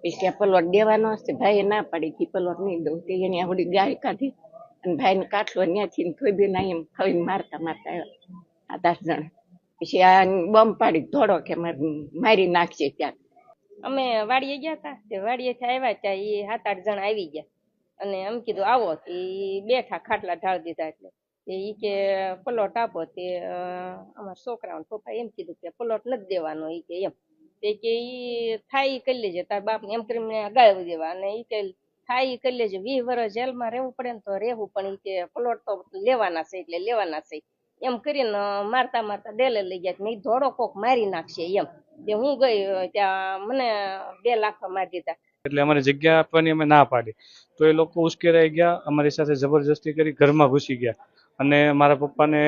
પછી કે પલોટ દેવાનો હશે? ભાઈએ ના પાડી કે પલોટ નહીં દઉં તે એની આવડી ગાય કાઢી અને ભાઈને કાટલો ત્યાંથી થોઈ ના એમ ખાઈને મારતા મારતા આવ્યા આ દસ જણ. પછી આ બમ પાડી ધોડો કે માર- નાખશે ત્યાં અમે વાડીએ ગયા હતા તે વાડીએથી આવ્યા ત્યાં એ સાત આઠ જણ આવી ગયા. અને એમ કીધું આવો એ બેઠા ખાટલા ઢાળ દીધા એટલે. એ કે પલોટ આપો તે અમારા છોકરાઓને પપ્પા એમ કીધું કે પલોટ નથી દેવાનો એ કે એમ. તે કે ઈ થાય કરી લેજે, તાર બાપને એમ કરીને ગાળવી દેવા. અને ઈ કે થાય ઈ કરી લેજે, વીસ વર્ષ જેલમાં રહેવું પડે ને તો રહેવું, પણ ઈ કે પ્લોટ તો લેવાના છે એટલે લેવાના છે. એમ કરીને મારતા મારતા ડેલે લઈ ગયા મેં ધોળો કોક મારી નાખશે એમ. તે હું ગઈ ત્યાં મને બે લાખ મારી દીધા. એટલે અમારે જગ્યા આપવાની અમે ના પાડી. તો એ લોકો ઉશ્કેરાઈ ગયા, અમારી સાથે જબરજસ્તી કરી ઘરમાં ઘૂસી ગયા. અને મારા પપ્પાને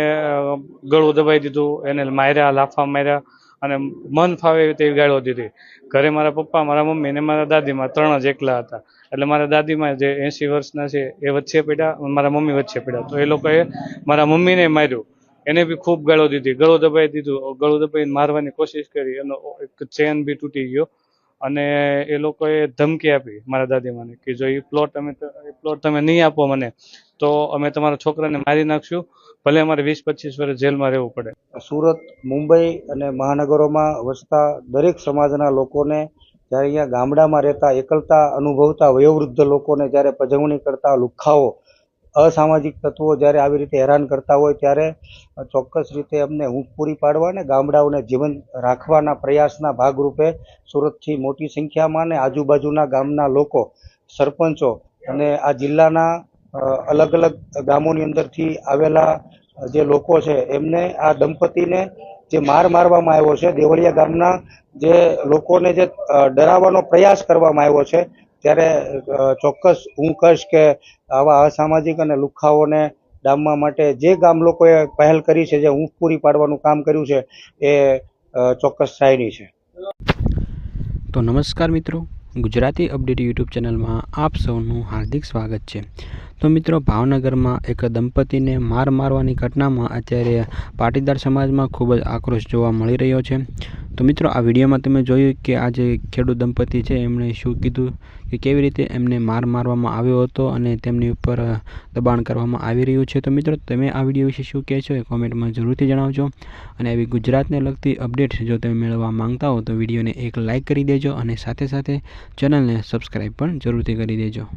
ગળું દબાઈ દીધું, એને માર્યા, લાફા માર્યા. અને મન ફાવે તેવી ગાળો દીધી. ઘરે મારા પપ્પા, મારા મમ્મી ને મારા દાદીમાં ત્રણ જ એકલા હતા. એટલે મારા દાદીમાં જે એંસી વર્ષના છે એ વચ્ચે પડ્યા મારા મમ્મી વચ્ચે પડ્યા તો એ લોકોએ મારા મમ્મીને માર્યું. એને બી ખૂબ ગાળો દીધી. ગળું દબાઈ દીધું. ગળું દબાઈને મારવાની કોશિશ કરી એનો એક ચેન બી તૂટી ગયો. અને એ લોકોએ ધમકી આપી મારા દાદીમાને કે જો એ પ્લોટ અમે પ્લોટ તમે નહીં આપો મને તો અમે તમારા છોકરાને મારી નાખશું. ભલે અમારે વીસ પચીસ વર્ષ જેલમાં રહેવું પડે. સુરત, મુંબઈ અને મહાનગરોમાં વસતા દરેક સમાજના લોકોને જ્યારે અહીંયા ગામડામાં રહેતા, એકલતા અનુભવતા વયોવૃદ્ધ લોકોને જ્યારે પજવણી કરતા લુખ્ખાઓ અસામાજિક તત્વો જ્યારે આવી રીતે હેરાન કરતા હોય ત્યારે ચોક્કસ રીતે અમને ઊંઘ પૂરી પાડવા અને ગામડાઓને જીવન રાખવાના પ્રયાસના ભાગરૂપે સુરતથી મોટી સંખ્યામાં અને આજુબાજુના ગામના લોકો, સરપંચો અને આ જિલ્લાના અલગ અલગ ગામોની અંદરથી આવેલા જે લોકો છે, એમને આ દંપતીને જે માર મારવામાં આવ્યો છે, દેવળિયા ગામના જે લોકોને જે ડરાવવાનો પ્રયાસ કરવામાં આવ્યો છે, ત્યારે ચોક્કસ હું કહીશ કે આવા અસામાજિક અને લુખાઓને ડામવા માટે જે ગામ લોકોએ પહેલ કરી છે, જે ઊંઘ પૂરી પાડવાનું કામ કર્યું છે, એ ચોક્કસ સાયની છે. તો નમસ્કાર મિત્રો, ગુજરાતી અપડેટ યુટ્યુબ ચેનલમાં આપ સૌનું હાર્દિક સ્વાગત છે. તો મિત્રો, ભાવનગરમાં એક દંપતીને માર મારવાની ઘટનામાં અત્યારે પાટીદાર સમાજમાં ખૂબ જ આક્રોશ જોવા મળી રહ્યો છે. તો મિત્રો, આ વિડીયોમાં તમે જોયું કે આ જે ખેડૂત દંપતી છે, એમણે શું કીધું કે કેવી રીતે એમને માર મારવામાં આવ્યો હતો અને તેમની ઉપર દબાણ કરવામાં આવી રહ્યું છે. તો મિત્રો, તમે આ વીડિયો વિશે શું કહેશો એ કોમેન્ટમાં જરૂરથી જણાવજો અને આવી ગુજરાતને લગતી અપડેટ જો તમે મેળવવા માંગતા હો તો વિડીયોને એક લાઇક કરી દેજો અને સાથે સાથે ચેનલને સબસ્ક્રાઈબ પણ જરૂરથી કરી દેજો.